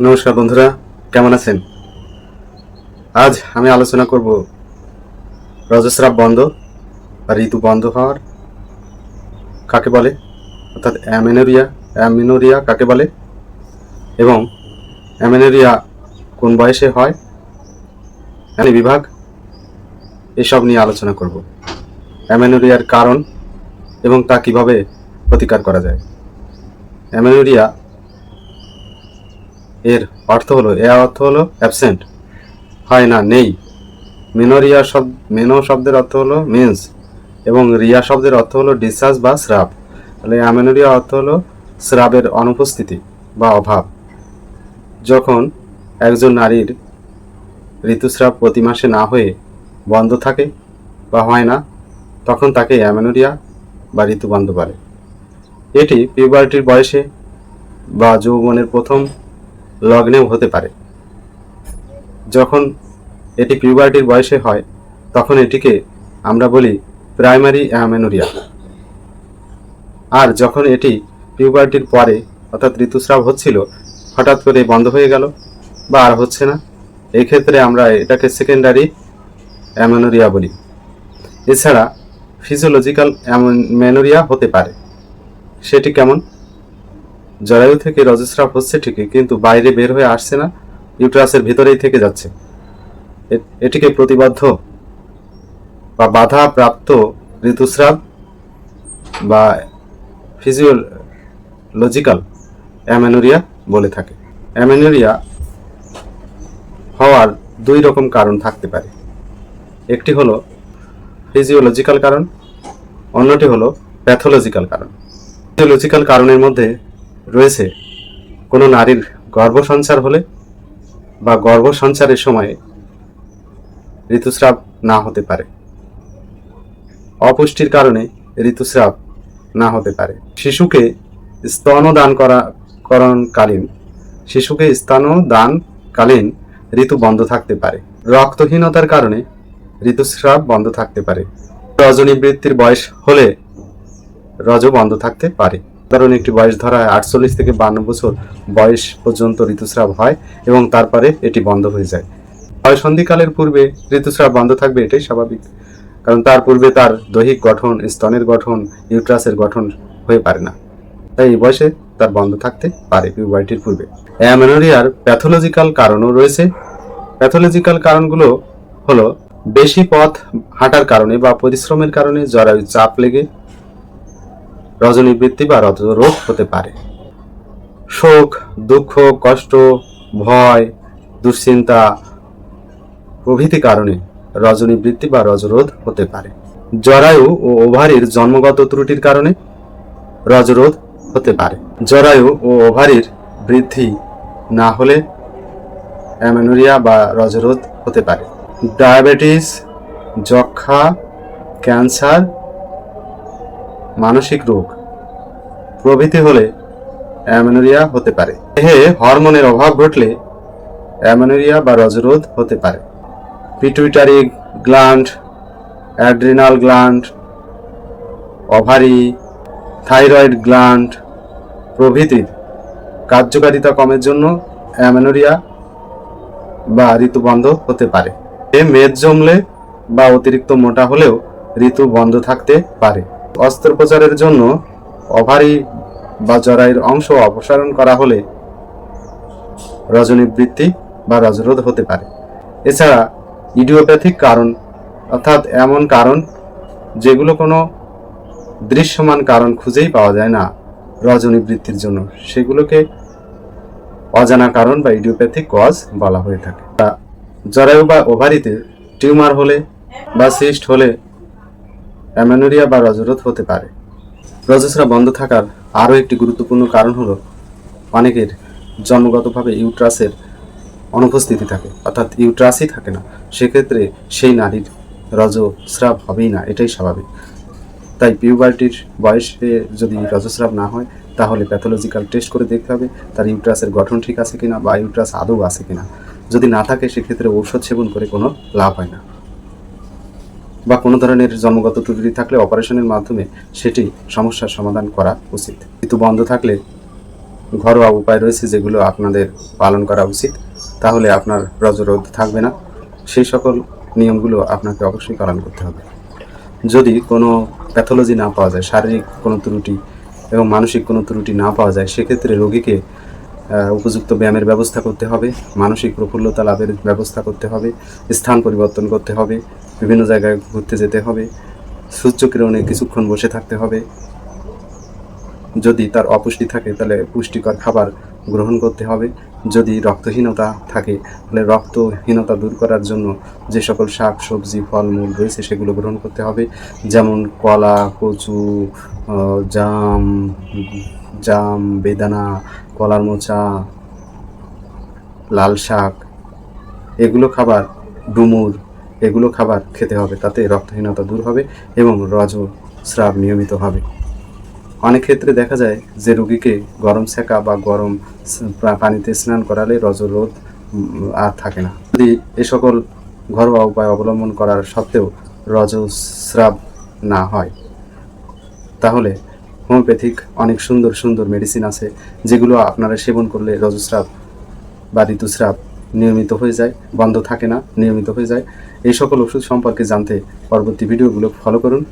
নমস্কার বন্ধুরা, কেমন আছেন? আজ আমি আলোচনা করব রজস্রাব বন্ধ বা ঋতু বন্ধ হওয়ার, কাকে বলে? অর্থাৎ অ্যামেনোরিয়া, অ্যামিনোরিয়া কাকে বলে? এবং অ্যামেনোরিয়া কোন বয়সে হয়? বিভাগ এসব নিয়ে আলোচনা করব। অ্যামেনোরিয়ার কারণ এবং তা কীভাবে প্রতিকার করা যায়? অ্যামেনোরিয়া এর অর্থ হলো, এ অর্থ হলো অ্যাবসেন্ট হয় না, নেই। মেনোরিয়া শব্দ মেনো শব্দের অর্থ হলো মিন্স এবং রিয়া শব্দের অর্থ হলো ডিসচার্জ বা স্রাব তাহলে অ্যামেনোরিয়া অর্থ হলো স্রাবের অনুপস্থিতি বা অভাব। যখন একজন নারীর ঋতুস্রাব প্রতি মাসে না হয়ে বন্ধ থাকে বা হয় না, তখন তাকে অ্যামেনোরিয়া বা ঋতু বন্ধ বলে। এটি পিউবার্টির বয়সে বা যৌবনের প্রথম লগ্নেও হতে পারে। যখন এটি পিউবার্টির বয়সে হয়, তখন এটিকে আমরা বলি প্রাইমারি অ্যামেনোরিয়া আর যখন এটি পিউবার্টির পরে অর্থাৎ ঋতুস্রাব হচ্ছিল, হঠাৎ করে বন্ধ হয়ে গেল বা আর হচ্ছে না, এই ক্ষেত্রে আমরা এটাকে সেকেন্ডারি অ্যামেনোরিয়া বলি। এছাড়া ফিজিওলজিক্যাল অ্যামেনোরিয়া হতে পারে। সেটি কেমন? জরায়ু থেকে রজস্রাব হচ্ছে ঠিকই, কিন্তু বাইরে বের হয়ে আসছে না, ইউট্রাসের ভিতরেই থেকে যাচ্ছে। এটিকে প্রতিবদ্ধ বা বাধা প্রাপ্ত ঋতুস্রাব বা ফিজিওলজিক্যাল অ্যামেনোরিয়া বলে থাকে। অ্যামেনোরিয়া হওয়ার দুই রকম কারণ থাকতে পারে। একটি হলো ফিজিওলজিক্যাল কারণ, অন্যটি হলো প্যাথোলজিক্যাল কারণ। ফিজিওলজিক্যাল কারণের মধ্যে রয়েছে কোনো নারীর গর্ভসঞ্চার হলে বা গর্ভসঞ্চারের সময়ে ঋতুস্রাব না হতে পারে। অপুষ্টির কারণে ঋতুস্রাব না হতে পারে। শিশুকে স্তনদান করা করণকালীন শিশুকে স্তনদানকালীন ঋতু বন্ধ থাকতে পারে। রক্তহীনতার কারণে ঋতুস্রাব বন্ধ থাকতে পারে। রজনীবৃত্তির বয়স হলে রজ বন্ধ থাকতে পারে। কারণ একটি বয়স ধরা আটচল্লিশ থেকে বান্ন বছর বয়স পর্যন্ত ঋতুস্রাব হয় এবং তারপরে এটি বন্ধ হয়ে যায়। বয়সন্ধিকালের পূর্বে ঋতুস্রাব বন্ধ থাকবে এটাই স্বাভাবিক, কারণ তার পূর্বে তার দৈহিক গঠন, স্তনের গঠন, ইউট্রাসের গঠন হয়ে পারে না। তাই এই বয়সে তার বন্ধ থাকতে পারে পিউবার্টির পূর্বে। অ্যামেনোরিয়ার প্যাথোলজিক্যাল কারণও রয়েছে। প্যাথোলজিক্যাল কারণগুলো হলো বেশি পথ হাঁটার কারণে বা পরিশ্রমের কারণে জরায়ু চাপ লেগে রজনীবৃত্তি বা রোগ হতে পারে। শোক, দুঃখ, কষ্ট, ভয়, দুশ্চিন্তা প্রভৃতি কারণে রজনীবৃত্তি বা রজরোধ হতে পারে। জরায়ু ও ওভারির জন্মগত ত্রুটির কারণে রজরোধ হতে পারে। জরায়ু ও ওভারির বৃদ্ধি না হলে অ্যামেনোরিয়া বা রজরোধ হতে পারে। ডায়াবেটিস যক্ষা ক্যান্সার, মানসিক রোগ প্রভৃতি হলে অ্যামেনোরিয়া হতে পারে। দেহে হরমোনের অভাব ঘটলে অ্যামেনোরিয়া বা রজরোধ হতে পারে। Pituitary gland, adrenal gland ovary thyroid gland প্রভৃতির কার্যকারিতা কমের জন্য অ্যামেনোরিয়া বা ঋতু বন্ধ হতে পারে। এ মেদ জমলে বা অতিরিক্ত মোটা হলেও ঋতু বন্ধ থাকতে পারে। অস্ত্রোপচারের জন্য ওভারি বা জরায়ুর অংশ অপসারণ করা হলে রজনীবৃত্তি বা রজরোধ হতে পারে। এছাড়া ইডিওপ্যাথিক কারণ, অর্থাৎ এমন কারণ যেগুলো কোনো দৃশ্যমান কারণ খুঁজেই পাওয়া যায় না রজনীবৃত্তির জন্য। সেগুলোকে অজানা কারণ বা ইডিওপ্যাথিক কজ বলা হয়ে থাকে। জরায়ু বা ওভারিতে টিউমার হলে বা সিস্ট হলে অ্যামেনোরিয়া বা রজরোধ হতে পারে। রজস্রাব বন্ধ থাকার আরও একটি গুরুত্বপূর্ণ কারণ হলো অনেকের জন্মগতভাবে ইউট্রাসের অনুপস্থিতি থাকে, অর্থাৎ ইউট্রাসই থাকে না। সেক্ষেত্রে সেই নারীর রজস্রাব হবেই না, এটাই স্বাভাবিক। তাই পিউবার্টির বয়সে যদি রজস্রাব না হয়, তাহলে প্যাথোলজিক্যাল টেস্ট করে দেখতে হবে তার ইউট্রাসের গঠন ঠিক আছে কিনা বা ইউট্রাস আদৌ আছে কিনা। যদি না থাকে, সেক্ষেত্রে ঔষধ সেবন করে কোনো লাভ হয় না। বা কোনো ধরনের জন্মগত ত্রুটি থাকলে অপারেশনের মাধ্যমে সেটি সমস্যার সমাধান করা উচিত। ঋতু বন্ধ থাকলে ঘরোয়া উপায় রয়েছে যেগুলো আপনাদের পালন করা উচিত। তাহলে আপনার রজরোধ থাকবে না। সেই সকল নিয়মগুলো আপনাকে অবশ্যই পালন করতে হবে। যদি কোনো প্যাথোলজি না পাওয়া যায়, শারীরিক কোনো ত্রুটি এবং মানসিক কোনো ত্রুটি না পাওয়া যায়, সেক্ষেত্রে রোগীকে উপযুক্ত ব্যায়ামের ব্যবস্থা করতে হবে। মানসিক প্রফুল্লতা লাভের ব্যবস্থা করতে হবে। স্থান পরিবর্তন করতে হবে। বিভিন্ন জায়গায় ঘুরতে যেতে হবে। সূর্যকিরণে কিছুক্ষণ বসে থাকতে হবে। যদি তার অপুষ্টি থাকে, তাহলে পুষ্টিকর খাবার গ্রহণ করতে হবে। যদি রক্তহীনতা থাকে, তাহলে রক্তহীনতা দূর করার জন্য যে সকল শাক, সবজি, ফলমূল রয়েছে, সেগুলো গ্রহণ করতে হবে। যেমন কলা, কচু জাম জাম, বেদানা, কলার মোচা, লাল শাক, এগুলো খাবার ডুমুর এগুলো খাবার খেতে হবে, তাতে রক্তহীনতা দূর হবে এবং রজ স্রাব নিয়মিত হবে। অনেক ক্ষেত্রে দেখা যায় যে রোগীকে গরম সেকা বা গরম পানিতে স্নান করালে রজরোধ আর থাকে না। যদি এ সকল ঘরোয়া উপায় অবলম্বন করার সত্ত্বেও রজস্রাব না হয়, তাহলে হোমিওপ্যাথিক অনেক সুন্দর সুন্দর মেডিসিন আছে, যেগুলো আপনারা সেবন করলে রজস্রাব বা ঋতুস্রাব নিয়মিত হয়ে যায়, বন্ধ থাকে না, নিয়মিত হয়ে যায়। এই সকল ওষুধ সম্পর্কে জানতে পরবর্তী ভিডিওগুলো ফলো করুন।